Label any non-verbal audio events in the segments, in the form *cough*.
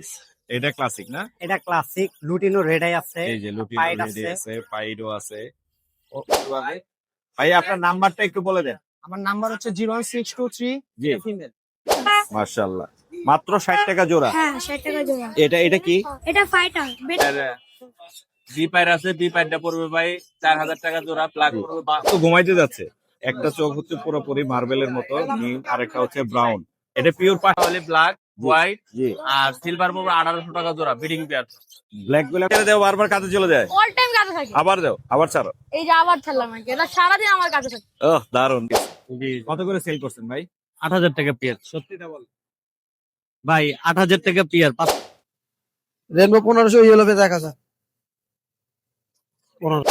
Piece এটা classic না? এটা ক্লাসিক লুটিনো রেডাই আছে এই যে লুটি পাইড আছে। আছে পাইডও আছে। ভাই আপনার নাম্বারটা একটু বলে দেন। আমার নাম্বার হচ্ছে zero one six two three. Female মাশাআল্লাহ। মাত্র 60 টাকা জোড়া। হ্যাঁ ষাট টাকা জোড়া। এটা এটা কি? এটা ফাইটার বি পাইর আছে বি পাইরটা পড়বে ভাই চার হাজার টাকা জোড়া প্লাগ পড়বে তো ঘুমাইতে যাচ্ছে। একটা চোখ হচ্ছে পুরোপুরি মার্বেলের মতো নীল আরেকটা হচ্ছে ব্রাউন এটা পিওর তাহলে ব্ল্যাক হোয়াইট আর সিলভার আঠারোশো টাকা জোড়া বিডিং পেয়ার ব্ল্যাকগুলো ছেড়ে দেও বারবার কাজে চলে যায়। অল টাইম কাছে থাকে। আবার দাও আবার ছাড়ো। এই যে আবার ছাড়লাম আর কি এটা সারাদিন আমার কাছে থাকে। ওহ দারুণ কত করে সেল করছেন ভাই? আট হাজার টাকা পেয়ার সত্যিটা বল। ভাই আট হাজার টাকা পেয়ার রেনবো পনেরোশো ইয়েলো পেজ এক হাজার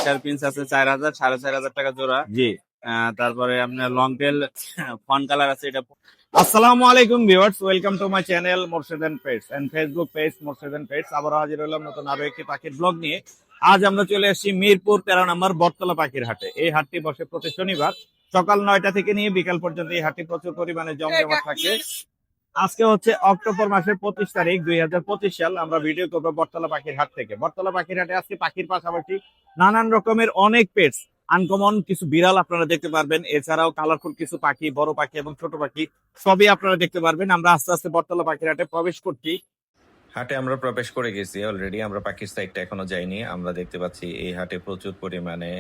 চার পিন্স আছে চার হাজার সাড়ে চার হাজার টাকা জোড়া। জি। তারপরে আপনার লং টেল ফন কালার আছে এটা আসসালামু আলাইকুম viewers, welcome to my channel Morshed and pets and Facebook page Morshed and pets. আবার হাজির হলাম নতুন আরও একটি পাখির ব্লগ নিয়ে। আজ আমরা চলে এসেছি মিরপুর তেরো নম্বর বটতলা পাখির হাটে। এই হাটটি বসে প্রতি শনিবার সকাল নয়টা থেকে নিয়ে বিকাল পর্যন্ত এই হাটটি প্রচুর পরিমাণে জমজমাট থাকে আজকে হচ্ছে অক্টোবর মাসের পঁচিশ তারিখ দুই হাজার পঁচিশ সাল। আমরা ভিডিও করব বটতলা পাখির হাট থেকে। বটতলা পাখির হাটে আজকে পাখির পাশাপাশি নানান রকমের অনেক পেটস আনকমন কিছু বিড়াল আপনারা দেখতে পারবেন, এছাড়াও কালারফুল কিছু পাখি, বড় পাখি এবং ছোট পাখি, সবই আপনারা দেখতে পারবেন। আমরা আস্তে আস্তে বটতলা পাখির হাটে প্রবেশ করছি। হাটে আমরা প্রবেশ করে গেছি অলরেডি আমরা পাখির সাইডটা এখনও যাইনি। আমরা দেখতে পাচ্ছি এই হাটে প্রচুর পরিমাণে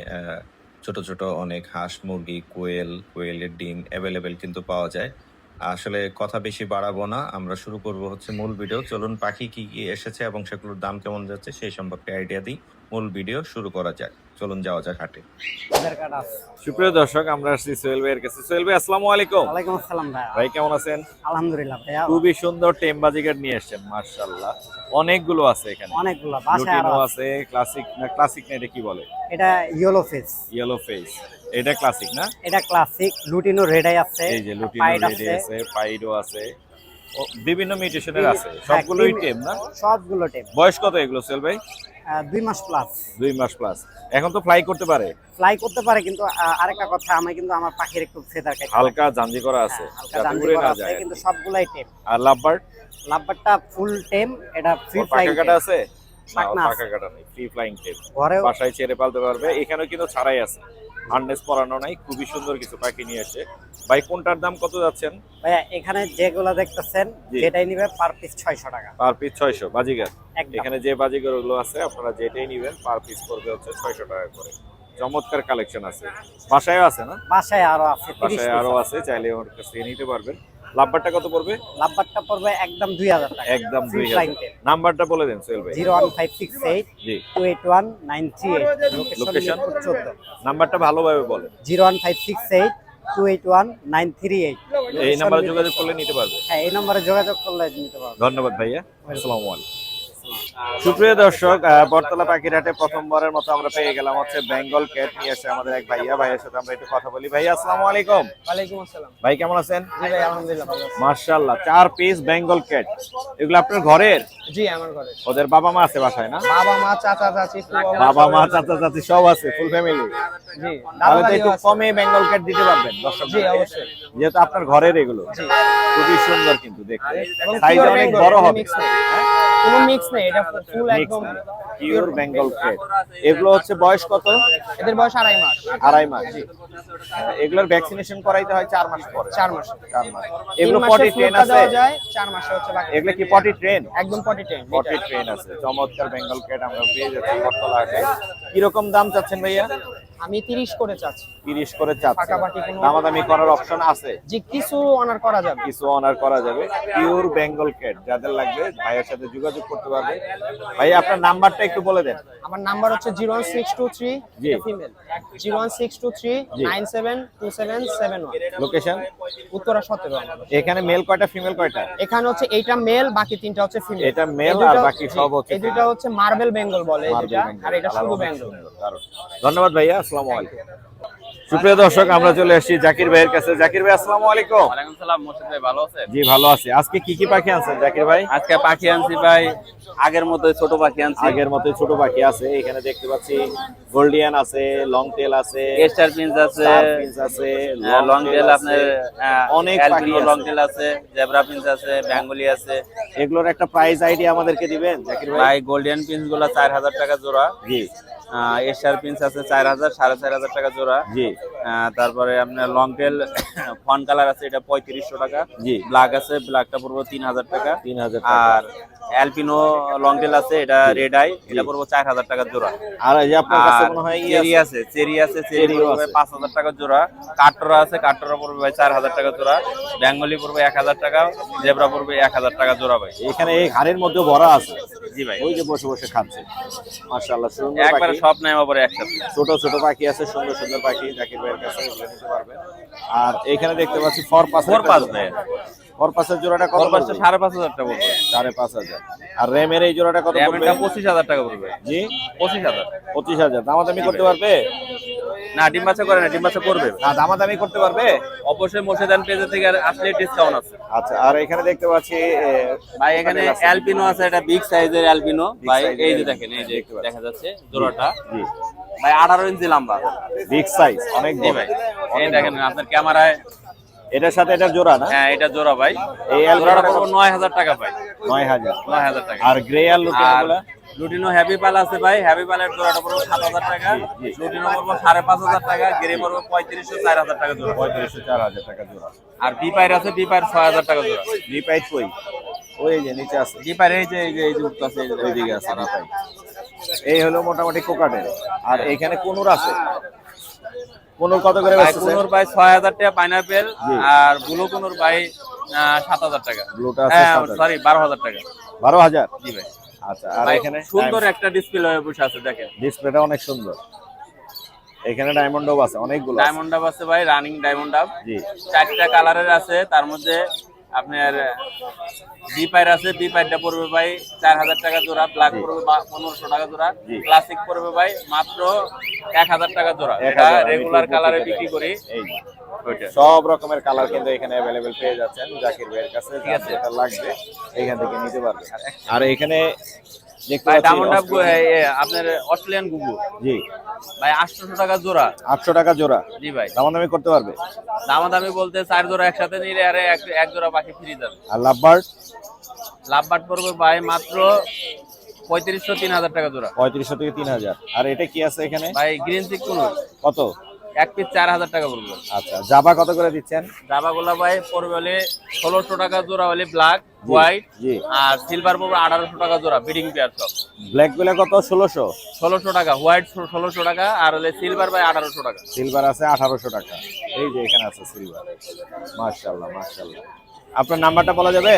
ছোট ছোট অনেক হাঁস, মুরগি, কোয়েল, কোয়েলের ডিম অ্যাভেলেবেল কিন্তু পাওয়া যায়। আসলে কথা বেশি বাড়াবো না, আমরা শুরু করব হচ্ছে মূল ভিডিও চলুন পাখি কি কি এসেছে এবং সেগুলোর দাম কেমন যাচ্ছে সেই সম্পর্কে আইডিয়া দিই। মূল ভিডিও শুরু করা যাক। চলুন যাওয়া যাক হাটে। সুপ্রিয় দর্শক আমরা আসছি সোহেল ভাইয়ের কাছে। সোহেল ভাই আসসালামু আলাইকুম। ওয়ালাইকুম আসসালাম ভাই। ভাই কেমন আছেন? আলহামদুলিল্লাহ ভাইয়া। খুবই সুন্দর টেম বাজিগার নিয়ে এসেছেন মার্শাল্লাহ অনেকগুলো আছে এখানে। অনেকগুলো লুটিনো আছে। ক্লাসিক না ক্লাসিক না এটা কি বলে? এটা ইয়েলো ফেস ইয়েলো ফেস এটা ক্লাসিক না? এটা ক্লাসিক লুটিনো রেডাই আছে এই যে লুটিনো পাইড রেডি আছে। আছে পাইডও আছে। ও, বিভিন্ন মিউটেশনের আছে। সবগুলোই টেম না? সবগুলো টেম। বয়স কত এগুলো সোহেল ভাই? দুই মাস প্লাস দুই মাস প্লাস এখন তো ফ্লাই করতে পারে। ফ্লাই করতে পারে কিন্তু আরেকটা কথা আমি কিন্তু আমার পাখির একটু ফেদার হালকা জাঞ্জি করা আছে হ্যাঁ, হালকা করা আছে কিন্তু সবগুলাই টেম আর লাভবার্ড লাভবার্ডটা ফুল টেম এটা ফ্রি ফ্লাই কাটা আছে? না পাকা কাটা নেই ফ্রি ফ্লাইং টেম ঘরে বাসায় ছেড়ে পালতে পারবে এখানেও কিন্তু ছাড়াই আছে। হার্নেস পরানো নাই খুবই সুন্দর কিছু পাখি নিয়ে আসে। ভাই কোনটার দাম কত যাচ্ছেন? ভাইয়া এখানে যেগুলো দেখতেছেন। যেটাই নিবে পার পিস ছয়শো টাকা। পার পিস ছয়শো বাজিগার। একদম। এখানে যে বাজিগারগুলো আছে আপনারা যেটাই নিবেন পার পিস করবে হচ্ছে ছয়শো টাকা করে। চমৎকার কালেকশন আছে। বাসায় আছে না? বাসায় আরও আছে বাসায় আরও আছে। চাইলে ওর কাছে নিতে পারবেন। লাভবারটা কত পড়বে? লাভবারটা পড়বে একদম দুই হাজার টাকা। একদম ফ্রি দুই ফ্লাইং হাজার। টেপ নাম্বারটা বলে দেন সোহেল ভাই। Zero one five six eight জি? লোকেশন চোদ্দ। নাম্বারটা ভালোভাবে নাইন থ্রি এইট। এই নাম্বারে যোগাযোগ করলে নিতে পারবে? হ্যাঁ এই নম্বরে যোগাযোগ করলে নিতে পারবে। ধন্যবাদ ভাইয়া। আসসালামু আলাইকুম। সুপ্রিয় দর্শক আহ, বটতলা পাখিরহাটে প্রথমবারের মতো আমরা পেয়ে গেলাম হচ্ছে বেঙ্গল ক্যাট নিয়ে এসে আমাদের এক ভাইয়া। ভাইয়ের সাথে আমরা একটু কথা বলি। ভাইয়া আসসালামু আলাইকুম। ওয়ালাইকুম আসসালাম। ভাই কেমন আছেন? ভাই আলহামদুলিল্লাহ ভালো আছি। মার্শাল্লাহ চার পিস বেঙ্গল ক্যাট। এগুলো আপনার ঘরের? জি আমার ঘরে ওদের বাবা মা আছে বাসায় না? বাবা মা চাচা চাচি বাবা মা চাচা চাচি সব আছে ফুল ফ্যামিলি। জি তাহলে তো একটু কমে বেঙ্গল ক্যাট দিতে পারবেন দর্শক জি অবশ্যই। যেহেতু আপনার ঘরের এগুলো। জি। খুবই সুন্দর কিন্তু দেখতে। সাইজ অনেক বড় হবে। কোনো মিক্স নেই এটা ফুল একদম পিওর বেঙ্গল ক্যাট এগুলো হচ্ছে বয়স কত? এদের বয়স আড়াই মাস। আড়াই মাস আহ, এগুলোর ভ্যাকসিনেশন করাইতে হয় চার মাস পরে। চার মাস। চার মাস। এগুলো পটি ট্রেন আছে? চার মাসে হচ্ছে এগুলো কি পটি ট্রেন একদম পটি টেন পটি ট্রেন আছে। চমৎকার বেঙ্গল ক্যাট আমরা পেয়ে যাচ্ছি বটতলা হাটে কীরকম দাম চাচ্ছেন ভাইয়া? আমি তিরিশ করে চাচ্ছি। তিরিশ করে চাচ্ছেন। পাকাপাকি কোনো- দামাদামি করার অপশন আছে? যে কিছু অনার করা যাবে। কিছু অনার করা যাবে। পিওর বেঙ্গল ক্যাট যাদের লাগবে ভাইয়ের সাথে যোগাযোগ করতে পারবে। ভাই আপনার নাম্বারটা একটু বলে দেন। আমার নাম্বার হচ্ছে zero one six two three জি। Female zero one six two three জি। Nine seven two seven seven one. Location Uttara সতেরো এখানে মেল কয়টা ফিমেল কয়টা? এখানে হচ্ছে এইটা মেল বাকি তিনটা হচ্ছে ফিমেল এটা male আর বাকি সব হচ্ছে এই দুটো হচ্ছে মার্বেল বেঙ্গল বলে Bengal, আর এটা শুধু বেঙ্গল ধন্যবাদ ভাইয়া আসসালামু আলাইকুম। সুপ্রিয় দর্শক আমরা চলে এসেছি জাকির ভাইয়ের কাছে। জাকির ভাই আসসালামু আলাইকুম। ওয়ালাইকুম সালাম মোর্শেদ ভাই ভালো আছেন? জি ভালো আছি। আজকে কি কি পাখি আনছেন জাকির ভাই? আজকে পাখি আনছি ভাই আগের মতো ছোট পাখি আনছি। আগের মতোই ছোট পাখি আছে। এখানে দেখতে পাচ্ছি গোল্ডিয়ান আছে লং টেল আছে স্টার পিন্স আছে আছে লং টেল আছে। আপনার অনেক অনেক পাখি লং টেল আছে জেব্রা পিন্স আছে বেঙ্গলি আছে। এগুলোর একটা প্রাইস আইডিয়া আমাদেরকে দিবেন জাকির ভাই? ভাই গোল্ডেন পিন্সগুলো চার হাজার টাকা জোড়া। জি। স্টার পিন্স আছে চার হাজার সাড়ে চার হাজার টাকা জোড়া। জি। তারপরে আপনার লং টেল ফন কালার আছে এটা পঁয়ত্রিশশো টাকা। জি। ব্ল্যাক আছে ব্ল্যাকটা পড়ব তিন হাজার টাকা। তিন হাজার আর অ্যালপিনো লং টেল আছে এটা রেড আই এটা পড়ব চার হাজার টাকা জোড়া। আর এই যে আপনার কাছে মনে হয় চেরি আছে। চেরি আছে চেরি পড়বে পাঁচ হাজার টাকা জোড়া। কাটরা আছে কাটরা পড়বে ভাই চার হাজার টাকা জোড়া। বেঙ্গলি পড়বে এক হাজার টাকা জেব্রা পড়বে এক হাজার টাকা জোড়া ভাই। এখানে এই ঘাড়ের মধ্যে ভরা আছে। জি ভাই। ওই যে বসে বসে খাচ্ছে। সুন্দর একবারে সব নাই পরে একসাথে। ছোট ছোট পাখি আছে সুন্দর সুন্দর পাখি। জাকির ভাইয়ের কাছে এগুলো নিতে পারবেন আর এখানে দেখতে পাচ্ছি ফর পাস ফোর পাঁচ ভাই ফর পাসের জোড়াটা কত পড়বে? সাড়ে পাঁচ হাজার টাকা পড়বে। সাড়ে পাঁচ হাজার। আর র্যামের এই জোড়াটা কত পড়বে? পঁচিশ হাজার টাকা পড়বে। জি? পঁচিশ হাজার। পঁচিশ হাজার। দামাদামি করতে পারবে? না ডিম বাচ্চা করে না ডিম বাচ্চা করবে। না দামাদামি করতে পারবে? অবশ্যই মোর্শেদান পেজে থেকে আর আসলে ডিসকাউন্ট আছে। আচ্ছা আর এখানে দেখতে পাচ্ছি ভাই এখানে অ্যালপিনো আছে এটা বিগ সাইজের অ্যালপিনো ভাই এই যে দেখেন এই যে। দেখা যাচ্ছে জোড়াটা। জি। ভাই আঠারো ইঞ্চি লম্বা। বিগ সাইজ অনেক বড়। ভাই। এই দেখেন আপনার ক্যামেরায়। এটার সাথে এটা জোড়া না? হ্যাঁ এটা জোড়া ভাই। এই জোড়াটা পড়ব নয় হাজার টাকা ভাই। নয় হাজার। নয় হাজার টাকা। আর গ্রে আর লুটিন লুটিনো হ্যাপি পাল আছে ভাই। হ্যাপি পালের জোড়াটা পড়ব সাত হাজার টাকা। জি। লুটিনো পড়ব সাড়ে পাঁচ হাজার টাকা। গেরে পড়ব পঁয়ত্রিশশো চার হাজার টাকা জোড়া। পঁয়ত্রিশশো চার হাজার টাকা জোড়া। আর বি পাইর আছে বি পাইর ছয় হাজার টাকা জোড়া। রিপাইট কই ওই যে নিচে আছে। বি পাইর এই যে এই যে উঠতে আছে এই যে। ওইদিকে আছে রিপাইট এই হলো মোটামুটি কোকাটের আর এখানে কোনুর আছে। কোনুর কত করে ভাই বেচতেছে কুনুর ভাই ছয় হাজার টাকা পাইনাপেল আর ব্লু কুনুর ভাই সাত হাজার টাকা। ব্লুটা আছে হ্যাঁ সরি বারো হাজার টাকা। বারো হাজার? জি ভাই। আচ্ছা আর এখানে সুন্দর একটা ডিসপ্লে হয়ে বসে আছে দেখেন। ডিসপ্লেটা অনেক সুন্দর। এখানে ডায়মন্ড আছে অনেকগুলো। ডায়মন্ড ডাব আছে ভাই রানিং ডায়মন্ড ডাব জি। চারটা কালারের আছে তার মধ্যে আপনার বি পাইর আছে বি পাইরটা পড়বে ভাই চার হাজার টাকা জোড়া ব্ল্যাক পড়বে বা- পনেরোশো টাকা জোড়া ক্লাসিক পড়বে ভাই মাত্র এক হাজার টাকা জোড়া। এটা রেগুলার কালারে বিক্রি করি। ওইটা। সব রকমের কালার কিন্তু এখানে অ্যাভেলেবেল পেয়ে যাচ্ছেন। জাকির ভাইয়ের কাছে ঠিক আছে। যেটা লাগবে এখান থেকে নিতে পারবে আর এখানে ভাই ডায়মন্ড অস্ট্রেলিয়ান- আপনার অস্ট্রেলিয়ান গুগু জি। ভাই আটশোশো টাকা জোড়া। আটশো টাকা জোড়া। জি ভাই। দামাদামি করতে পারবে? দামাদামি বলতে চার জোড়া একসাথে নিলে আরে এক জোড়া পাখি ফ্রি যাবে। আর লাভবার্ড? লাভবাট পড়বে ভাই মাত্র পঁয়ত্রিশশো তিন হাজার টাকা জোড়া। পঁয়ত্রিশশো থেকে তিন হাজার। আর এটা কি আছে এখানে? ভাই গ্রিন চিক কোনো কত? এক পিস চার হাজার টাকা পড়বে আচ্ছা জাবা কত করে দিচ্ছেন? জাবা গোলা ভাই পড়বে হলে ষোলোশো টাকা জোড়া হলে ব্ল্যাক হোয়াইট আর সিলভার পড়বে আঠারোশো টাকা জোড়া বিডিং পেয়ার সব। ব্ল্যাকগুলা কত? ষোলোশো? ষোলোশো টাকা হোয়াইট ষোলোশো টাকা আর হলে সিলভার ভাই আঠারোশো টাকা। সিলভার আছে আঠারোশো টাকা। এই যে এখানে আছে সিলভার মার্শাল্লাহ মার্শাল্লাহ আপনার নাম্বারটা বলা যাবে?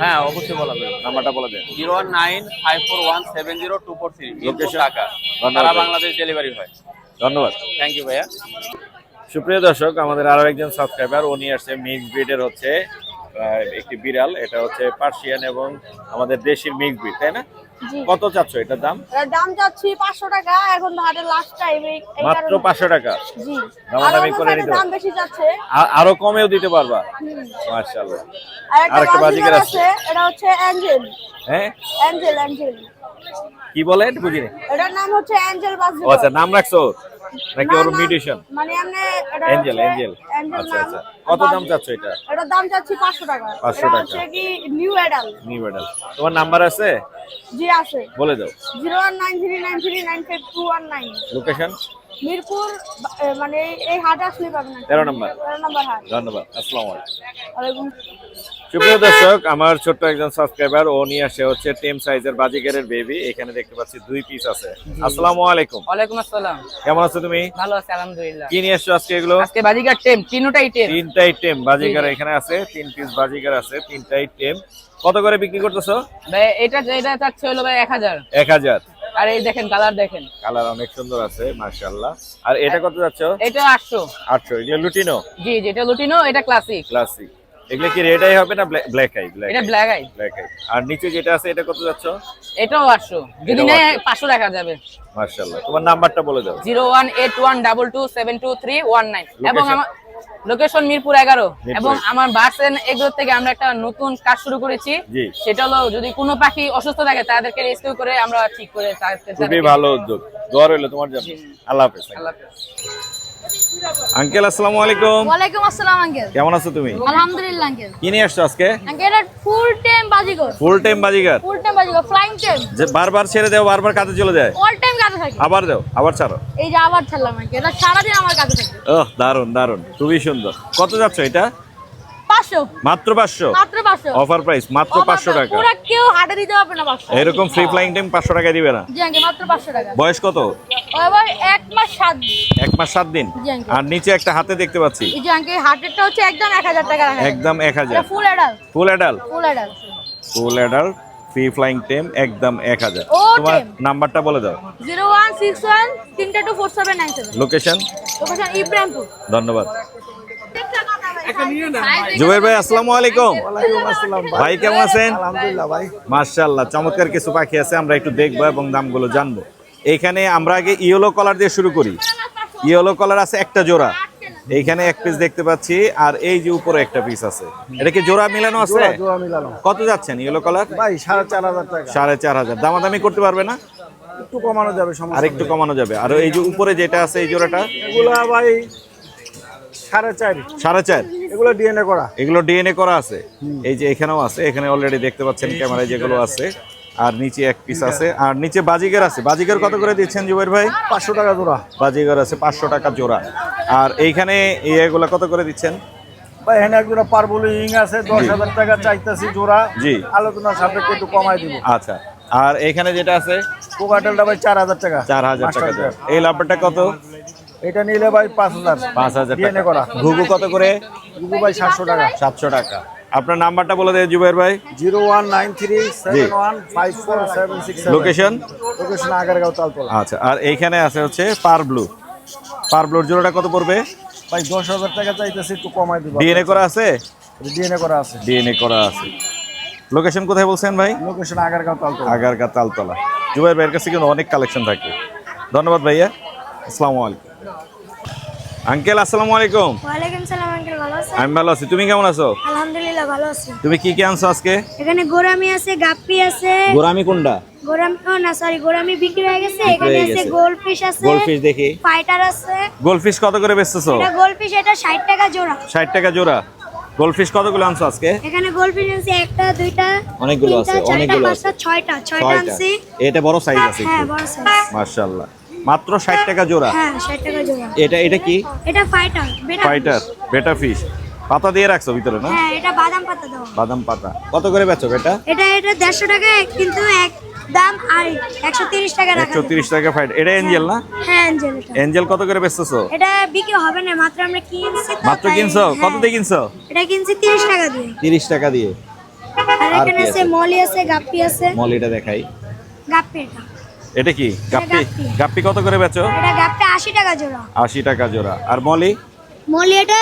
হ্যাঁ অবশ্যই বলা যাবে। নাম্বারটা বলে দেন zero nine five four one seven zero two four three ধন্যবাদ সারা বাংলাদেশ ডেলিভারি হয়। ধন্যবাদ। থ্যাংক ইউ ভাইয়া। সুপ্রিয় দর্শক আমাদের আরও একজন সাবস্ক্রাইবার উনি আসছে মিক্স ব্রিডের হচ্ছে একটি বিড়াল এটা হচ্ছে পার্সিয়ান এবং আমাদের দেশির মিক্স ব্রিড তাই না? কত চাচ্ছ এটার দাম? দাম যাচ্ছি পাঁচশো টাকা এখন হাটের লাস্ট টাইম এই মাত্র কারণে- পাঁচশো টাকা? জি। দামাদামি আর অন্য করে নিতে দাম। বেশি যাচ্ছে। আরও কমেও দিতে পারবা? হুম। মার্শাল্লাহ আর একটা আরেকটা বাজিকার আছে। এটা হচ্ছে অ্যাঞ্জেল হ্যাঁ? অ্যাঞ্জেল অ্যাঞ্জেল কি বলে? এটা বুঝিনি। এটার নাম হচ্ছে অ্যাঞ্জেল বাজিকার আচ্ছা নাম রাখছো? নাকি ওর মিউটেশন মানে আপনি এটা অ্যাঞ্জেল অ্যাঞ্জেল আচ্ছা আচ্ছা। কত দাম চাচ্ছ এটা? এটার দাম চাচ্ছি পাঁচশো টাকা। 500 টাকা। হচ্ছে কি নিউ অ্যাডাল নিউ তোমার নাম্বার আছে? জি আছে। বলে দাও। Zero one nine three nine three nine five two one nine. Location Mirpur মানে এই- হাট আসলে পাবেন আর কি। তেরো নম্বর। তেরো নম্বর হাট। ধন্যবাদ। আসসালামু আলাইকুম। ওয়ালাইকুম সুপ্রিয় দর্শক আমার ছোট্ট একজন সাবস্ক্রাইবার ও নিয়ে আসে হচ্ছে টেম সাইজের বাজিকারের বেবি এখানে দেখতে পাচ্ছি দুই পিস আছে। আসসালামু আলাইকুম। ওয়ালাইকুম আসসালাম। কেমন আছো তুমি? ভালো আছে আলহামদুলিল্লাহ। কি নিয়ে আসছো আজকে এগুলো? আজকে বাজিকার টেম তিনটাই টেম। তিনটাই টেম বাজিকার এখানে আছে তিন পিস বাজিকার আছে তিনটাই টেম। কত করে বিক্রি করতেছো? ভাই এটা এটা চাচ্ছে হলো ভাই এক হাজার। এক হাজার। আর এই দেখেন কালার দেখেন। কালার অনেক সুন্দর আছে মার্শাল্লাহ আর এটা কত যাচ্ছ? এটা আটশো। আটশো এগুলো লুটিনো? জি জি এটা লুটিনো এটা ক্লাসিক ক্লাসিক এগুলো কি রেড আই হবে না ব্ল্যাক আই ব্ল্যাক এটা ব্ল্যাক আই ব্ল্যাক আই আর নিচে যেটা আছে এটা কত যাচ্ছ? এটাও আটশো। যদি এটাও নেয় 800 পাঁচশো টাকা যাবে। মার্শাল্লাহ তোমার নাম্বারটা বলে দাও। Zero one eight one double two seven two three one nine. এবং আমার লোকেশন মিরপুর এগারো। এবং আমার বার্সেন এগুলো থেকে আমরা একটা নতুন কাজ শুরু করেছি। সেটা হলো যদি কোনো পাখি অসুস্থ থাকে তাদেরকে রেস্কিউ করে আমরা ঠিক করে খুবই ভালো উদ্যোগ। দোয়া রইল তোমার জন্য। আল্লাহ হাফেজ। আল্লাহ হাফেজ। আঙ্কেল আসসালামু আলাইকুম। ওয়ালাইকুম আসসালাম আঙ্কেল। কেমন আছো তুমি? আলহামদুলিল্লাহ আঙ্কেল। কি নিয়ে আসছো আজকে? আঙ্কেল এটা full time budgerigar. Full time budgerigar? Full time budgerigar flying time যে বারবার ছেড়ে দেও বারবার কাজে চলে যায়। অল টাইম কাজে থাকে। আবার দেও আবার ছাড়ো। এই যে আবার ছাড়লাম আঙ্কেল এটা সারাদিন আমার কাছে থাকে। ওহ দারুণ দারুণ খুবই সুন্দর। কত যাচ্ছ এটা? পাঁচশো। মাত্র পাঁচশো? মাত্র পাঁচশো। অফার প্রাইস মাত্র পাঁচশো টাকা। পুরা কেউ হাটে দিতে পারবে না পাঁচশো। এরকম ফ্রি ফ্লাইং টাইম পাঁচশো টাকা দিবে না। জি আঙ্কেল মাত্র পাঁচশো টাকা। বয়স কত? এক মাস সাত দিন। এক মাস সাত দিন? আর নিচে একটা হাতে দেখতে পাচ্ছি। এই যে আঙ্কেল হাটেরটা হচ্ছে একদম এক হাজার টাকা রাখা। একদম এক হাজার। ফুল এডাল full adult full adult full adult free flying time একদম এক হাজার। তোমার নাম্বারটা বলে দাও। জিরো ওয়ান সিক্স ওয়ান তিনটা two four seven nine seven location location Ibrahimpur ধন্যবাদ। জুবের ভাই আসসালামু আলাইকুম। ভাই। কেমন আছেন? আলহামদুলিল্লাহ ভাই। মার্শাল্লাহ চমৎকার কিছু পাখি আছে আমরা একটু দেখব এবং দামগুলো জানব। এখানে আমরা আগে ইয়েলো কলার দিয়ে শুরু করি। ইয়েলো কলার আছে একটা জোড়া। এইখানে এক পিস দেখতে পাচ্ছি আর এই যে উপরে একটা পিস আছে। এটা কি জোড়া মিলানো আছে? কত যাচ্ছেন ইয়েলো কলার ভাই সাড়ে চার হাজার টাকা। সাড়ে চার হাজার। দামাদামি করতে পারবে না? একটু কমানো যাবে সমস্যা আর একটু কমানো যাবে। আর এই যে উপরে যেটা আছে এই জোড়াটা? এগুলা ভাই সাড়ে চার। সাড়ে চার। এগুলো ডিএনএ করা। এগুলো ডিএনএ করা আছে। এই যে এখানেও আছে। এখানে অলরেডি দেখতে পাচ্ছেন ক্যামেরায় যেগুলো আছে। আর নিচে এক পিস আছে। আর নিচে বাজিগার আছে। বাজিগার কত করে দিচ্ছেন জুবের ভাই? পাঁচশো টাকা জোড়া। বাজিগার আছে পাঁচশো টাকা জোড়া। আর এইখানে এগুলো কত করে দিচ্ছেন? ভাই এখানে এক জোড়া পারবুলি ইং আছে দশ হাজার টাকা চাইতেছি জোড়া। জি। আলোচনার সাপেক্ষে একটু কমাই দিব। আচ্ছা। আর যেটা আছে? কোকাটেলটা ভাই চার হাজার টাকা। চার হাজার টাকা এই লাভটা কত? এটা নিলে ভাই পাঁচ হাজার। পাঁচ হাজার করা। ঘুঘু কত করে? ভাই সাতশো টাকা। সাতশো টাকা। আপনার নাম্বারটা বলে দেয় জুবের ভাই। Zero one nine three seven one five four seven six location location Agargaon Taltala. আচ্ছা আর এইখানে আছে হচ্ছে পার ব্লু। পার ব্লুর জোড়াটা কত পড়বে? ভাই দশ হাজার টাকা চাইতেছি একটু কমাই দিব। ডিএনএ করা আছে? ডিএনএ করা আছে। ডিএনএ করা আছে। লোকেশন কোথায় বলছেন ভাই? লোকেশন আগারগাঁও তালতলা। আগারকা তালতলা। জুবাই ভাইয়ের কাছে কিন্তু অনেক কালেকশন থাকে। ধন্যবাদ ভাইয়া। আসসালামু আলাইকুম। আঙ্কেল আসসালামু আলাইকুম। ওয়ালাইকুম সালাম আঙ্কেল ভালো আছেন? আমি ভালো আছি। তুমি কেমন আছো? আলহামদুলিল্লাহ ভালো আছি। তুমি কি কি আনছো আজকে? এখানে গোরামি আছে গাপ্পি আছে। গোরামি কোনটা? গোরামি ও না সরি গোরামি বিক্রি হয়ে গেছে। এখানে আছে গোলফিশ আছে গোলফিশ দেখি। ফাইটার আছে। গোলফিশ কত করে বেচতেছো? এটা গোলফিশ এটা 60 টাকা জোড়া। ষাট টাকা জোড়া। গোলফিশ কতগুলো আনছো আজকে? এখানে গোলফিশ আছে একটা দুইটা অনেকগুলো আছে, অনেকগুলো ছয়টা ছয়টা ছয়টা। আনছি। এটা বড় সাইজ আছে হ্যাঁ বড় সাইজ মার্শাল্লাহ মাত্র ষাট টাকা জোড়া? হ্যাঁ 60 টাকা জোড়া। এটা এটা কি? এটা ফাইটার বেটা ফাইটার বেটা ফিশ পাতা দিয়ে রাখছো ভিতরে না হ্যাঁ এটা বাদাম পাতা দাও বাদাম পাতা। কত করে বেচো বেটা? এটা এটা 150 টাকা কিন্তু এক দাম আর 130 টাকা রাখা। একশো তিরিশ টাকা ফাইট এটা এঞ্জেল না? হ্যাঁ অ্যাঞ্জেল এটা। এঞ্জেল কত করে বেচতেছো? এটা বিক্রি হবে না মাত্র আমরা কিনছি মাত্র কিনছো? হ্যাঁ। কত দিয়ে কিনছো? এটা কিনছি 30 টাকা দিয়ে। তিরিশ টাকা দিয়ে। আর এখানে আছে আছে? মলি আছে গাপ্পি আছে। মলিটা দেখাই। গাপ্পি এটা। এটা কি? গাপ্পি? গাপ্পি। কত করে বেচো? এটা গাপ্পি 80 টাকা জোড়া। আশি টাকা জোড়া। আর মলি? মলি এটা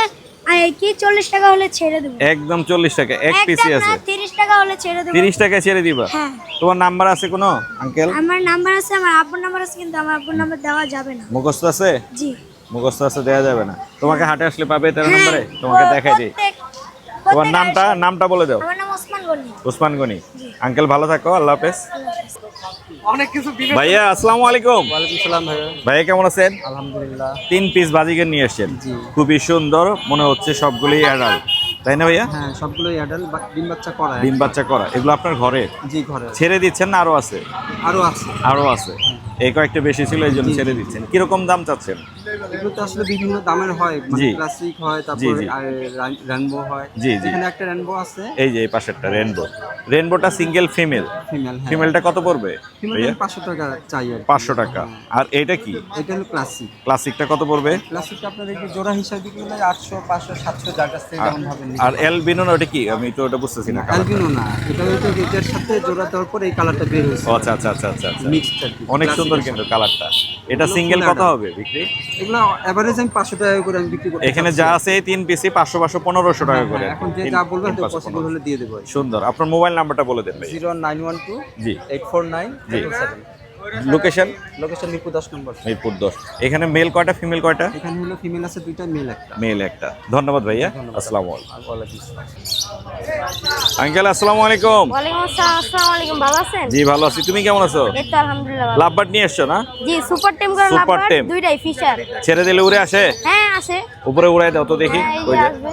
কি 40 টাকা হলে ছেড়ে দেবো। একদম চল্লিশ টাকা এক পিসি আছে। 30 টাকা হলে ছেড়ে দেবো। তিরিশ টাকা ছেড়ে দিবা? হ্যাঁ। তোমার নাম্বার আছে কোনো আঙ্কেল আমার নাম্বার আছে আমার আব্বুর নাম্বার আছে কিন্তু আমার আব্বুর নাম্বার দেওয়া যাবে না। মুখস্থ আছে? জি। মুখস্থ আছে দেওয়া যাবে না। তোমাকে হাটে আসলে পাবে তেরো হ্যাঁ, নম্বরে? তোমাকে দেখাই দিই। তোমার নামটা নামটা বলে দাও। আমার নাম ওসমান গনি। উসমান গনি। আঙ্কেল ভালো থাকো আল্লাহ হাফেজ। ভাইয়া আসসালামু আলাইকুম। ওয়ালাইকুম সালাম ভাইয়া। ভাইয়া কেমন আছেন? আলহামদুলিল্লাহ। তিন পিস বাজিকে নিয়ে এসেছেন। খুবই সুন্দর মনে হচ্ছে সবগুলোই তাই না ভাইয়া? হ্যাঁ সবগুলোই অ্যাডাল ডিম বাচ্চা করা ডিম বাচ্চা করা এগুলো আপনার ঘরে? জি ঘরে ছেড়ে দিচ্ছেন না আরও আছে? আরও আছে। আরও আছে। এই কয়েকটা বেশি ছিল এই জন্য ছেড়ে দিচ্ছেন। কীরকম দাম চাচ্ছেন? এগুলো তো আসলে বিভিন্ন দামের হয় মানে ক্লাসিক হয় তারপর রেনবো হয়। জি, জি। এখানে একটা রেনবো আছে। এই যে এই পাশেরটা রেনবো রেনবোটা সিঙ্গেল ফিমেল ফিমেল হ্যাঁ। ফিমেলটা কত পড়বে? ফিমেল ভাইয়া? পাঁচশো টাকা চাই আর কি। পাঁচশো টাকা। আর এইটা কি? এটা হলো ক্লাসিক ক্লাসিকটা কত পড়বে? ক্লাসিকটা আপনার এই জোড়া হিসাবে বিক্রি হলে আটশো পাঁচশো সাতশো যার কাছ থেকে যেমন ভাবে আর এলবিনো ওটা কি? আমি তো ওটা বুঝতেছি না টা। না। এটা হয়তো এটার সাথে জোড়া দেওয়ার পর এই কালারটা বের হয়েছে। আচ্ছা আচ্ছা আচ্ছা আচ্ছা আচ্ছা। মিক্সড অনেক সুন্দর কিন্তু কালারটা এটা সিঙ্গেল কত হবে বিক্রি? এগুলো এভারেজ আমি পাঁচশো টাকা করে আমি বিক্রি করি এখানে যা আছে তিন পিসি পাঁচশো পাঁচশো পনেরোশো টাকা করে। এখন যে যা বলবেন তো পসিবল হলে দিয়ে দেবো। সুন্দর। আপনার মোবাইল নাম্বারটা বলে দেন ভাই জিরো নাইন ওয়ান টু জি। এইট ফোর নাইন জি। সেভেন লোকেশন লোকেশন মিরপুর দশ নম্বর। মিরপুর দশ। এখানে মেল কয়টা ফিমেল কয়টা? এখানে হলো ফিমেল আছে দুইটা মেল একটা। মেল একটা। ধন্যবাদ ভাইয়া। আসসালামু আলাইকুম। আঙ্কেল আসসালামু আলাইকুম। ওয়ালাইকুম আসসালাম আসসালামু আলাইকুম ভালো আছেন? জি ভালো আছি। তুমি কেমন আছো? এই তো আলহামদুলিল্লাহ লাভবার্ড নিয়ে এসছো না? জি সুপার টেম করে দুইটাই ফিশার। ছেড়ে দিলে উড়ে আসে? হ্যাঁ আছে উপরে উড়াই দাও তো দেখি। হ্যাঁ ওই যে যে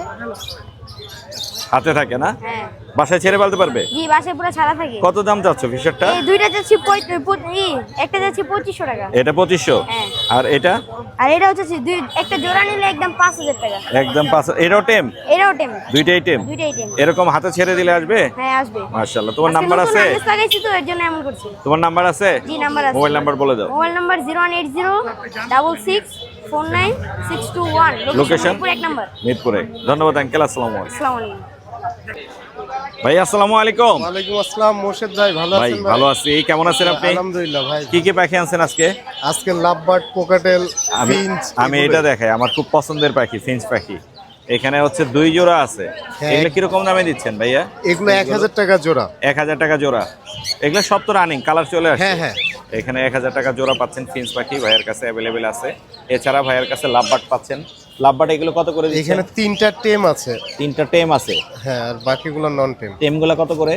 হাতে থাকে না? হ্যাঁ। বাসায় ছেড়ে ফেলতে পারবে? জি বাসে পুরো ছাড়া থাকে। কত দাম চাচ্ছ ফিশারটা এই দুইটা যাচ্ছি একটা যাচ্ছি পঁচিশশো টাকা। এটা পঁচিশশো? হ্যাঁ। আর এটা? আর এটা হচ্ছে দুই একটা জোড়া নিলে একদম পাঁচ হাজার টাকা। একদম পাঁচ এটাও টেম? এটাও টেম। দুইটাই টেম? দুইটাই টেম। এরকম হাতে ছেড়ে দিলে আসবে? হ্যাঁ আসবে। মার্শাল্লাহ তোমার নাম্বার আছে? harness লাগাইছি তো এর জন্য এমন করছি। তোমার নাম্বার আছে? জি নাম্বার আছে। মোবাইল নাম্বার বলে দাও। Mobile number zero one eight zero double six four nine six two one. Location এক নাম্বার। মিরপুরে ধন্যবাদ আঙ্কেল আসসালামু আলাইকুম। আসসালামু আলাইকুম। ভাই আসসালামু আলাইকুম। ওয়ালাইকুম আসসালাম মোর্শেদ ভাই ভালো ভাই ভালো আছি। কেমন আছেন আপনি? আলহামদুলিল্লাহ ভাই। কি কি পাখি আনছেন আজকে? আজকে লাভবার্ড কোকাটেল ফিঞ্চ আমি এটা দেখাই আমার খুব পছন্দের পাখি ফিঞ্চ পাখি। এখানে হচ্ছে দুই জোড়া আছে। হ্যাঁ। এগুলো কীরকম দামে দিচ্ছেন ভাইয়া? এগুলো এক হাজার টাকা জোড়া। এক হাজার টাকা জোড়া। এগুলো সব তো রানিং কালার চলে আসে হ্যাঁ, হ্যাঁ। এখানে এক হাজার টাকা জোড়া পাচ্ছেন ফিন্স পাখি ভাইয়ের কাছে অ্যাভেলেবেল আছে। এছাড়া ভাইয়ের কাছে লাভবাট পাচ্ছেন লাভবাট এগুলো কত করে এখানে তিনটা টেম আছে। তিনটা টেম আছে। হ্যাঁ আর বাকিগুলো নন টেম টেমগুলো কত করে?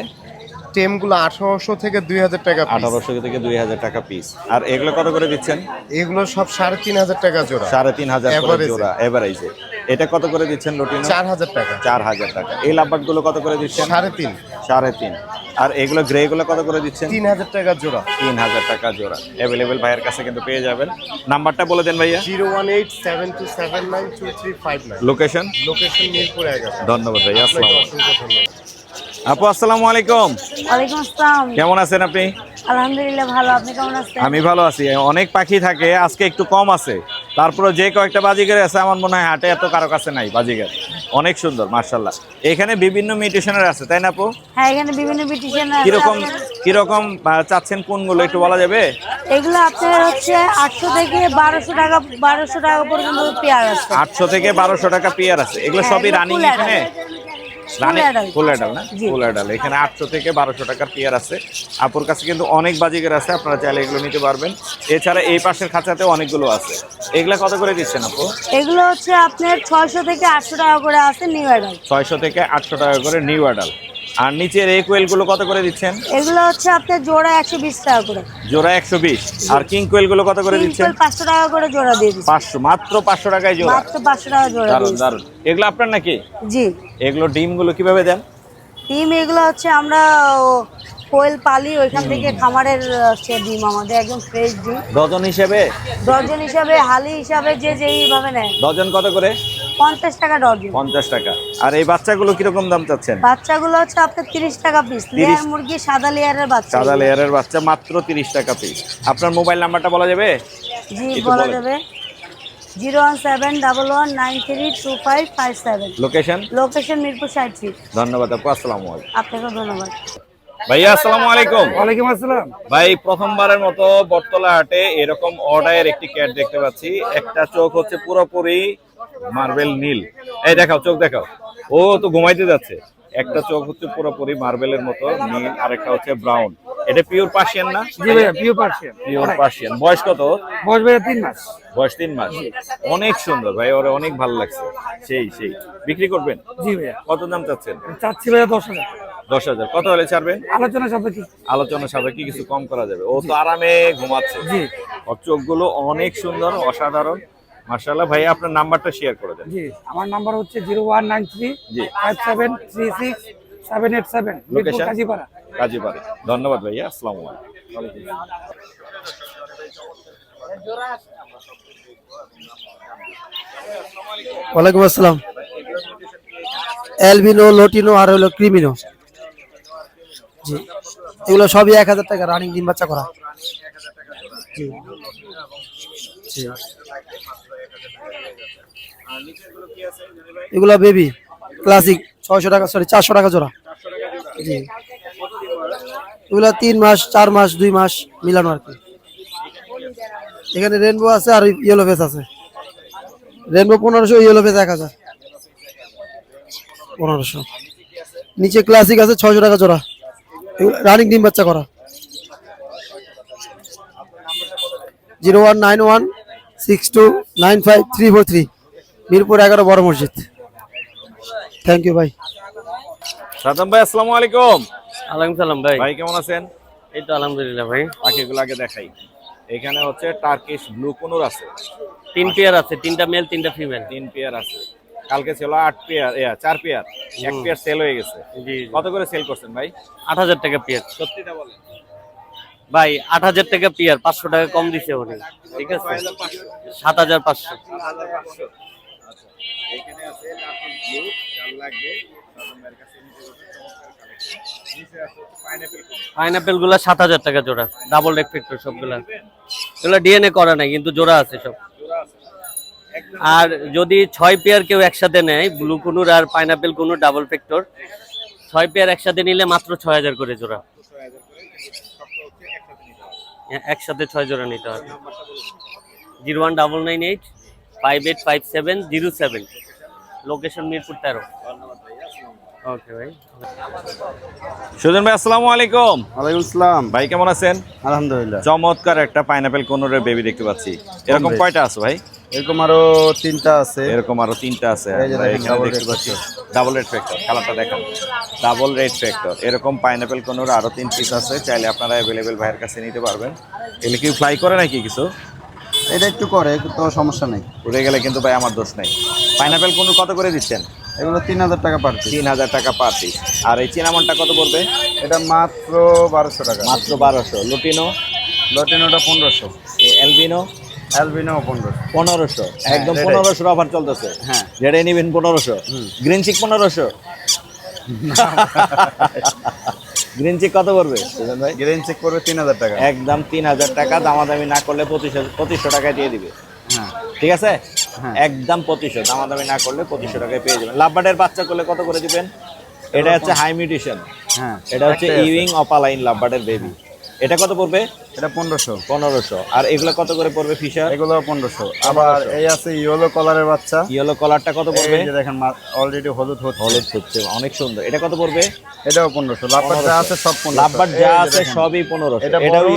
টেমগুলো আঠারোশো থেকে দুই হাজার টাকা। আঠারোশো থেকে দুই হাজার টাকা পিস আর এগুলো কত করে দিচ্ছেন? এগুলো সব সাড়ে তিন হাজার টাকা জোড়া। সাড়ে তিন হাজার জোড়া এভারেজে এটা কত করে দিচ্ছেন লটিনো? চার হাজার টাকা। চার হাজার টাকা। এই লাভবাটগুলো কত করে দিচ্ছেন? সাড়ে তিন। সাড়ে তিন। আর এগুলো গ্রে গুলো কত করে দিচ্ছেন? তিন হাজার টাকা জোড়া। তিন হাজার টাকা জোড়া। অ্যাভেলেবেল ভাইয়ের কাছে কিন্তু পেয়ে যাবেন। নাম্বারটা বলে দেন ভাইয়া। Zero one eight seven two seven nine two three five nine. Location location Mirpur এগারো। ধন্যবাদ ভাইয়া আসসালাম আপু আসসালামু আলাইকুম। ওয়ালাইকুম আসসালাম। কেমন আছেন আপনি? আলহামদুলিল্লাহ ভালো আপনি কেমন আছেন? আমি ভালো আছি। অনেক পাখি থাকে আজকে একটু কম আছে। তারপরে যে কয়েকটা বাজিগার আছে আমার মনে হয় হাটে এত কারও কাছে নাই বাজিগার অনেক সুন্দর মার্শাল্লাহ এখানে বিভিন্ন মিউটেশনের আছে তাই না আপু? হ্যাঁ এখানে বিভিন্ন বিটিশন কীরকম কীরকম চাচ্ছেন কোনগুলো একটু বলা যাবে? এগুলো আপনার হচ্ছে আটশো থেকে বারোশো টাকা বারোশো টাকা পর্যন্ত পেয়ার আছে। আটশো থেকে বারোশো টাকা পেয়ার আছে। এগুলো হ্যাঁ, সবই রানিং এখানে? Running adult। ফুল অ্যাডাল না? জি। ফুল অ্যাডাল এখানে আটশো থেকে বারোশো টাকার পেয়ার আছে। আপুর কাছে কিন্তু অনেক আছে আপনারা চাইলে এগুলো নিতে পারবেন। এছাড়া এই পাশের খাঁচাতে অনেকগুলো আছে। এগুলা কত করে দিচ্ছেন আপু? এগুলো হচ্ছে আপনার ছয়শো থেকে আটশো টাকা করে আছে নিউ অ্যাডাল ছয়শো থেকে আটশো টাকা করে নিউ অ্যাডাল আর নিচের এই কোয়েলগুলো কত করে দিচ্ছেন? এগুলো হচ্ছে আপনার জোড়া একশো বিশ টাকা করে। জোড়া একশো বিশ। আর কিং কোয়েলগুলো কত করে দিচ্ছেন? পাঁচশো টাকা করে জোড়া দিয়ে দিচ্ছি। পাঁচশো মাত্র পাঁচশো টাকায় জোড়া। মাত্র পাঁচশো টাকা জোড়া দারুণ দারুণ এগুলো আপনার নাকি? জি। এগুলো ডিমগুলো কীভাবে দেন? ডিম এগুলো হচ্ছে আমরা কোয়েল পালি ওইখান থেকে খামারের হচ্ছে ডিম আমাদের একদম ফ্রেশ ডিম। ডজন হিসেবে? ডর্জন হিসাবে হালি হিসাবে যে যেইভাবে নেয়। ডজন কত করে? পঞ্চাশ টাকা ডর্জন পঞ্চাশ টাকা। আর এই বাচ্চাগুলো কীরকম দাম চাচ্ছেন? বাচ্চাগুলো হচ্ছে আপনার তিরিশ টাকা পিস লেয়ার মুরগি সাদা লেয়ারের বাচ্চা। সাদা লেয়ারের বাচ্চা মাত্র তিরিশ টাকা পিস আপনার মোবাইল নাম্বারটা বলা যাবে? জি বলা যাবে। Zero one seven double one nine three two five five seven. Location location Mirpur side ধন্যবাদ আপু আসসালামু আলাইকুম। আপনাকেও ধন্যবাদ। ভাইয়া আসসালামু আলাইকুম। ওয়ালাইকুম আসসালাম। ভাই প্রথমবারের মতো বটতলা হাটে এরকম অর্ডারের একটি ক্যাট দেখতে পাচ্ছি। একটা চোখ হচ্ছে পুরোপুরি মার্বেল নীল। এই দেখাও চোখ দেখাও। ও তো ঘুমাইতে যাচ্ছে। একটা চোখ হচ্ছে পুরোপুরি মার্বেলের মতো নীল আর একটা হচ্ছে ব্রাউন। এটা পিওর পার্সিয়ান না? জি ভাইয়া পিও পার্সিয়ান পিওর পার্সিয়ান বয়স কত বয়স ভাইয়া তিন মাস। বয়স তিন মাস। অনেক সুন্দর ভাই ওরে অনেক ভালো লাগছে। সেই সেই। বিক্রি করবেন? জি ভাইয়া। কত দাম চাচ্ছেন? চাচ্ছি ভাইয়া দশ হাজার। দশ হাজার। কত হলে ছাড়বেন আলোচনা সাপেক্ষে। আলোচনা সাপেক্ষে কিছু কম করা যাবে। ও তো আরামে ঘুমাচ্ছে। জি। ওর চোখগুলো অনেক সুন্দর অসাধারণ। মার্শাল্লাহ ভাই আপনার নাম্বারটা শেয়ার করে দেন। জি আমার নাম্বার হচ্ছে জিরো ওয়ান নাইন থ্রি জি। Five seven three six seven eight seven. Location? Kazipara. কাজীপাড়ে। ধন্যবাদ ভাইয়া আসসালামু আলাইকুম। ওয়ালাইকুম আসসালাম। এলবিনো লোটিনো আর হলো ক্রিমিনো। জি এগুলো সবই এক হাজার টাকা রানিং ডিম বাচ্চা করা। জি। জি। এগুলো বেবি ক্লাসিক ছয়শো টাকা সরি চারশো টাকা জোড়া। জি। এগুলো তিন মাস চার মাস দুই মাস মিলানো আর কি। এখানে রেনবো আছে আর ইয়েলো ফেস আছে। রেনবো পনেরোশো ইয়েলো ফেস এক হাজার। পনেরোশো। নিচে ক্লাসিক আছে ছয়শো টাকা জোড়া। রানিং ডিম বাচ্চা করা। Zero one nine one six two nine five three four three Mirpur এগারো বড় মসজিদ। থ্যাংক ইউ ভাই। সাদম ভাই আসসালামু আলাইকুম। আলাইকুম সালাম ভাই। ভাই কেমন আছেন? এই তো আলহামদুলিল্লাহ ভাই। পাখিগুলো আগে দেখাই। এখানে হচ্ছে টার্কিশ ব্লু কোনুর আছে। তিন পেয়ার আছে তিনটা মেল তিনটা ফিমেল তিন পেয়ার আছে। কালকে ছিল আট পেয়ার এ চার পেয়ার এক পেয়ার সেল হয়ে গেছে। জি কত করে সেল করছেন ভাই? আট হাজার টাকা পেয়ার সত্যিটা বলেন। ভাই আট হাজার টাকা পেয়ার পাঁচশো টাকা কম দিছে উনি। ঠিক আছে? সাত হাজার পাঁচশো। এখানে আছে টার্কিশ ব্লু যার লাগবে। সাদম কাছে নিতে পারবেন চমৎকার কালেকশন নিচে আছে পাইনাপেল পাইনাপেলগুলা সাত হাজার টাকা জোড়া ডাবল রেফ্লেক্টর সবগুলা। এগুলো ডিএনএ করা নাই কিন্তু জোড়া আছে সব। আর যদি ছয় পেয়ার কেউ একসাথে নেয় ব্লু কুনুর আর পাইনাপেল কুনুর ডাবল ফ্যাক্টর ছয় পেয়ার একসাথে নিলে মাত্র ছয় হাজার করে জোড়া। হ্যাঁ, একসাথে ছয় জোড়া নিতে হবে। Zero one double nine eight five eight five seven zero seven. Location Mirpur তেরো। ওকে ভাই। সুজন ভাই আসসালামু আলাইকুম। ওয়ালাইকুম আসসালাম। ভাই কেমন আছেন? আলহামদুলিল্লাহ। চমৎকার একটা পাইনাপেল কোনুরের বেবি দেখতে পাচ্ছি। এরকম কয়টা আছে ভাই? এরকম আরও তিনটা আছে। এরকম আরও তিনটা আছে। ডাবল রেড ফ্যাক্টর কালারটা দেখান। ডাবল রেড ফ্যাক্টর এরকম পাইনাপেল কোনোর আরও তিন পিস আছে। চাইলে আপনারা অ্যাভেলেবেল ভাইয়ের কাছে নিতে পারবেন। এগুলো কি ফ্লাই করে নাকি কিছু? এটা একটু করে তো সমস্যা নেই। উড়ে গেলে কিন্তু ভাই আমার দোষ নেই। পাইনাপেল কোনোর কত করে দিচ্ছেন? এগুলো তিন হাজার টাকা পার তিন হাজার টাকা পার পিস আর এই চিনামনটা কত পড়বে? এটা মাত্র বারোশো টাকা। মাত্র বারোশো। লুটিনো? লটিনোটা পনেরোশো। Albino albino? পনেরোশো। পনেরোশো। একদম এটাই। পনেরোশোর অফার চলতেছে। হ্যাঁ। যেটাই নিবেন পনেরোশো। গ্রিন চিক পনেরোশো? *laughs* গ্রিন চেক কত পড়বে? সুজন ভাই গ্রিন চেক করবে তিন হাজার টাকা। একদম তিন হাজার টাকা দামাদামি না করলে পঁচিশ পঁচিশশো টাকায় দিয়ে দিবে। হ্যাঁ। ঠিক আছে? হ্যাঁ। একদম পঁচিশশো দামাদামি না করলে পঁচিশশো টাকায় পেয়ে যাবেন। লাভবার্ডের বাচ্চা করলে কত করে দিবেন? এটা হচ্ছে হাই মিউটেশন হ্যাঁ। এটা হচ্ছে। ইউইং অপালাইন লাভবার্ডের বেবি এটা কত পড়বে? এটা পনেরোশো। পনেরোশো। আর এগুলো কত করে পড়বে ফিশার? এগুলো পনেরোশো। আবার এই আছে ইয়েলো কালারের বাচ্চা। ইয়েলো কলারটা কত পড়বে? দেখেন অলরেডি হলুদ হচ্ছে। হলুদ হচ্ছে অনেক সুন্দর। এটা কত পড়বে? এটাও পনেরোশো। লাভবার যা আছে সব লাভবার যা আছে সবই পনেরোশো। এটা এটাও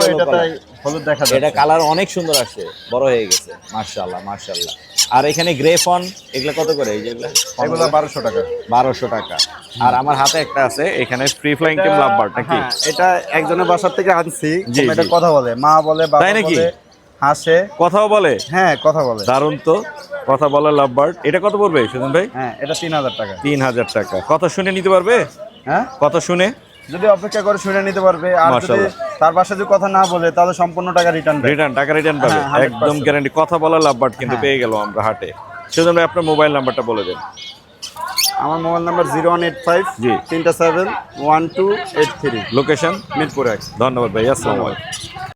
হলুদ দেখা এটা কালার অনেক সুন্দর আসছে বড় হয়ে গেছে মার্শাল্লাহ মার্শাল্লাহ আর এখানে গ্রে ফন এগুলো কত করে এই যেগুলো এগুলো? বারোশো টাকা। বারোশো টাকা। আর আমার হাতে একটা আছে এখানে ফ্রি ফ্লাইং টিম লাভবার নাকি? হ্যাঁ, এটা একজনের বাসার থেকে আনছি এটা কথা বলে মা বলে বাবা নাকি? বলে হাসে। কথাও বলে? হ্যাঁ কথা বলে। দারুণ তো কথা বলা লাভবার্ড এটা কত পড়বে সুজন ভাই? হ্যাঁ এটা তিন হাজার টাকা। তিন হাজার টাকা। কথা শুনে নিতে পারবে? হ্যাঁ? কথা শুনে? যদি অপেক্ষা করে শুনে নিতে পারবে আর যদি তার বাসা যদি কথা না বলে তাহলে সম্পূর্ণ টাকা রিটার্ন রিটার্ন টাকা রিটার্ন পাবে। হ্যাঁ, 100% একদম গ্যারান্টি কথা বলা লাভবার্ড কিন্তু হ্যাঁ। পেয়ে গেল আমরা হাটে। সেজন্য আপনার মোবাইল নাম্বারটা বলে দেন। আমার mobile number zero one eight five জি। তিনটা seven one two eight three location Mirpur এক। ধন্যবাদ ভাই আসসালামু আলাইকুম।